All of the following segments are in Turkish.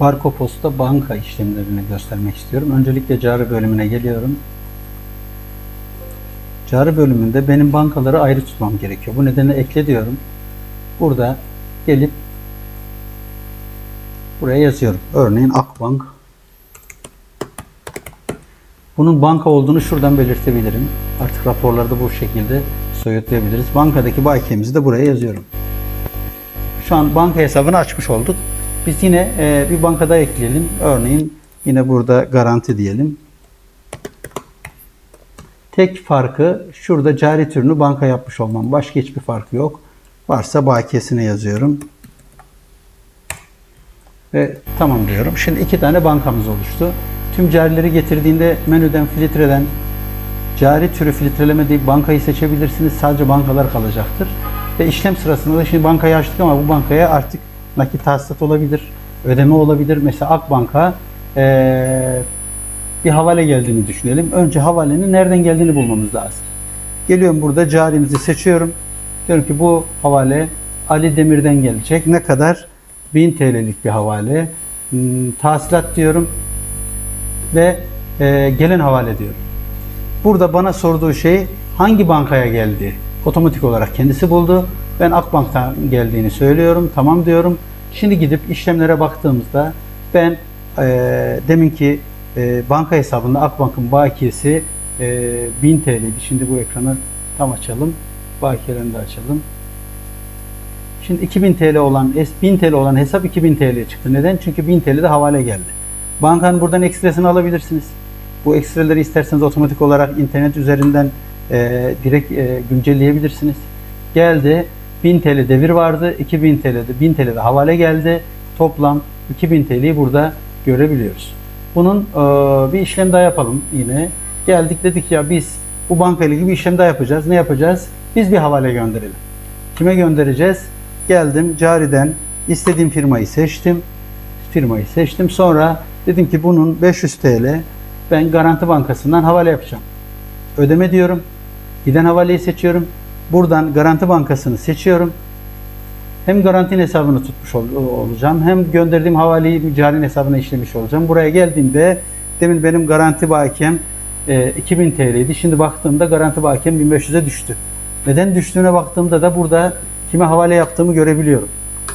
Barko Post'ta banka işlemlerini göstermek istiyorum. Öncelikle cari bölümüne geliyorum. Cari bölümünde benim bankaları ayrı tutmam gerekiyor. Bu nedenle ekle diyorum. Burada gelip buraya yazıyorum. Örneğin Akbank. Bunun banka olduğunu şuradan belirtebilirim. Artık raporlarda bu şekilde soyutlayabiliriz. Bankadaki bakiyemizi de buraya yazıyorum. Şu an banka hesabını açmış olduk. Biz yine e, bir bankada ekleyelim. Örneğin yine burada garanti diyelim. Tek farkı şurada cari türünü banka yapmış olmam. Başka hiçbir farkı yok. Varsa bakiyesine yazıyorum. Ve tamam diyorum. Şimdi iki tane bankamız oluştu. Tüm carileri getirdiğinde menüden filtreden cari türü filtreleme deyip bankayı seçebilirsiniz. Sadece bankalar kalacaktır. Ve işlem sırasında da şimdi bankayı açtık ama bu bankaya artık nakit tahsilat olabilir, ödeme olabilir. Mesela Akbank'a eee, bir havale geldiğini düşünelim. Önce havalenin nereden geldiğini bulmamız lazım. Geliyorum burada carimizi seçiyorum. Diyorum ki bu havale Ali Demir'den gelecek. Ne kadar? 1000 TL'lik bir havale. Hmm, tahsilat diyorum ve e, gelen havale diyorum. Burada bana sorduğu şey hangi bankaya geldi? Otomatik olarak kendisi buldu. Ben Akbank'tan geldiğini söylüyorum. Tamam diyorum. Şimdi gidip işlemlere baktığımızda ben e, deminki e, banka hesabında Akbank'ın bakiyesi e, 1000 TL'ydi. Şimdi bu ekranı tam açalım. Bakiyelerini de açalım. Şimdi 2000 TL olan, es- 1000 TL olan hesap 2000 TL çıktı. Neden? Çünkü 1000 TL de havale geldi. Bankanın buradan ekstresini alabilirsiniz. Bu ekstreleri isterseniz otomatik olarak internet üzerinden e, direkt e, güncelleyebilirsiniz. Geldi 1000 TL devir vardı. 2000 TL'de 1000 TL'de havale geldi. Toplam 2000 TL'yi burada görebiliyoruz. Bunun e, bir işlem daha yapalım yine. Geldik dedik ya biz bu bankayla ilgili bir işlem daha yapacağız. Ne yapacağız? Biz bir havale gönderelim. Kime göndereceğiz? Geldim cariden istediğim firmayı seçtim. Firmayı seçtim. Sonra dedim ki bunun 500 TL ben Garanti Bankası'ndan havale yapacağım. Ödeme diyorum. Giden havaleyi seçiyorum. Buradan Garanti Bankası'nı seçiyorum. Hem garantinin hesabını tutmuş ol- olacağım. Hem gönderdiğim havaleyi cari hesabına işlemiş olacağım. Buraya geldiğimde demin benim garanti bakiyem e, 2000 TL'ydi. Şimdi baktığımda garanti bakiyem 1500'e düştü. Neden düştüğüne baktığımda da burada kime havale yaptığımı görebiliyorum.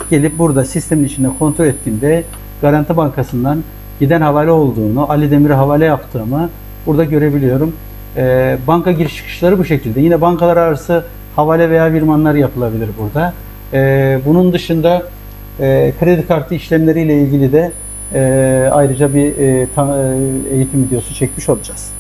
Gelip burada sistemin içinde kontrol ettiğimde Garanti Bankası'ndan giden havale olduğunu, Ali Demir'e havale yaptığımı burada görebiliyorum. Ee, banka giriş çıkışları bu şekilde. Yine bankalar arası havale veya virmanlar yapılabilir burada. Ee, bunun dışında e, kredi kartı işlemleriyle ilgili de e, ayrıca bir e, eğitim videosu çekmiş olacağız.